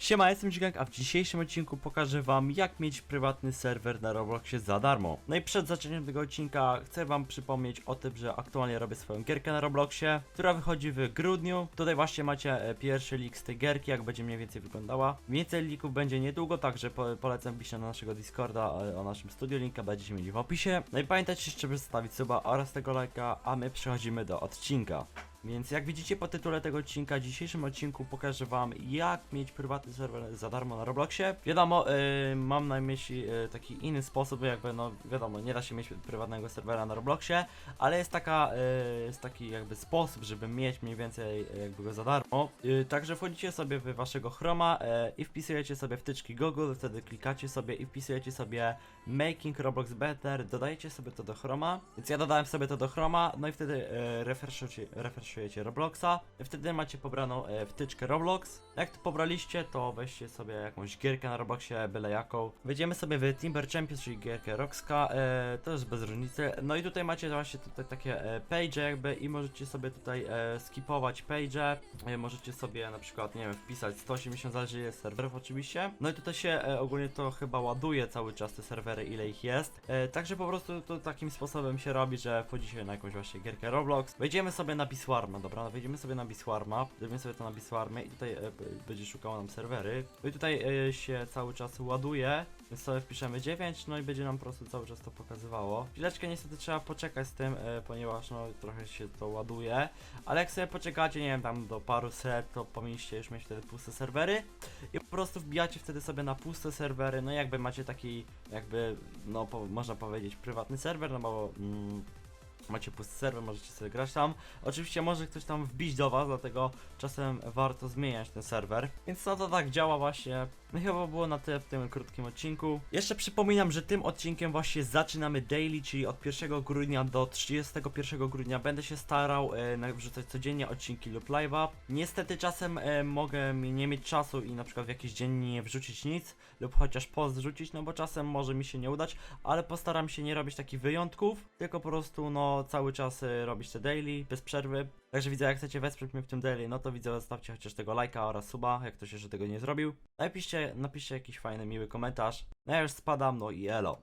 Siema, jestem Dźwięk, a w dzisiejszym odcinku pokażę wam jak mieć prywatny serwer na Robloxie za darmo. No i przed zaczęciem tego odcinka chcę wam przypomnieć o tym, że aktualnie robię swoją gierkę na Robloxie, która wychodzi w grudniu. Tutaj właśnie macie e, pierwszy leak z tej gierki, jak będzie mniej więcej wyglądała. Więcej leaków będzie niedługo, także po, polecam wbić na naszego Discorda e, o naszym studio, linka będziecie mieli w opisie. No i pamiętajcie jeszcze, by zostawić suba oraz tego lajka, a my przechodzimy do odcinka. Więc jak widzicie po tytule tego odcinka, w dzisiejszym odcinku pokażę wam jak mieć prywatny serwer za darmo na Robloxie. Wiadomo, yy, mam na myśli yy, taki inny sposób, jakby no wiadomo, nie da się mieć prywatnego serwera na Robloxie, ale jest taka, yy, jest taki jakby sposób, żeby mieć mniej więcej yy, jakby go za darmo. Yy, także wchodzicie sobie w waszego Chroma yy, i wpisujecie sobie wtyczki Google, wtedy klikacie sobie i wpisujecie sobie Making Roblox Better, dodajecie sobie to do Chroma, więc ja dodałem sobie to do Chroma, no i wtedy yy, refreshujecie, refreshujecie Robloxa, wtedy macie pobraną e, wtyczkę Roblox. Jak to pobraliście, to weźcie sobie jakąś gierkę na Robloxie, byle jaką. Wejdziemy sobie w Timber Champions, czyli gierkę Roxka, e, to jest bez różnicy. No i tutaj macie właśnie tutaj takie e, page jakby i możecie sobie tutaj e, skipować page. E, możecie sobie na przykład, nie wiem, wpisać 180 zależy ile serwerów oczywiście. No i tutaj się e, ogólnie to chyba ładuje cały czas te serwery, ile ich jest. E, także po prostu to takim sposobem się robi, że wchodzicie na jakąś właśnie gierkę Roblox. Wejdziemy sobie na Biswarma, dobra, wejdziemy sobie na Biswarma, zrobimy sobie to na Biswarmie i tutaj e, będzie szukało nam serwery. No i tutaj e, się cały czas ładuje, więc sobie wpiszemy 9, no i będzie nam po prostu cały czas to pokazywało. Chwileczkę niestety trzeba poczekać z tym, e, ponieważ no trochę się to ładuje, ale jak sobie poczekacie, nie wiem, tam do paru set, to powinniście już mieć wtedy puste serwery i po prostu wbijacie wtedy sobie na puste serwery, no i jakby macie taki, jakby, no po, można powiedzieć, prywatny serwer, no bo mm, macie pusty serwer, możecie sobie grać tam. Oczywiście może ktoś tam wbić do was, dlatego czasem warto zmieniać ten serwer. Więc no to tak działa właśnie. No chyba było na tyle w tym krótkim odcinku. Jeszcze przypominam, że tym odcinkiem właśnie zaczynamy daily, czyli od 1 grudnia do 31 grudnia będę się starał e, wrzucać codziennie odcinki lub live'a. Niestety czasem e, mogę nie mieć czasu i na przykład w jakiś dzień nie wrzucić nic lub chociaż post zrzucić, no bo czasem może mi się nie udać, ale postaram się nie robić takich wyjątków, tylko po prostu no cały czas y, robić te daily bez przerwy. Także widzę, jak chcecie wesprzeć mnie w tym daily, no to widzę, zostawcie chociaż tego lajka oraz suba, jak ktoś jeszcze tego nie zrobił. Napiszcie, jakiś fajny, miły komentarz. No ja już spadam, no i elo.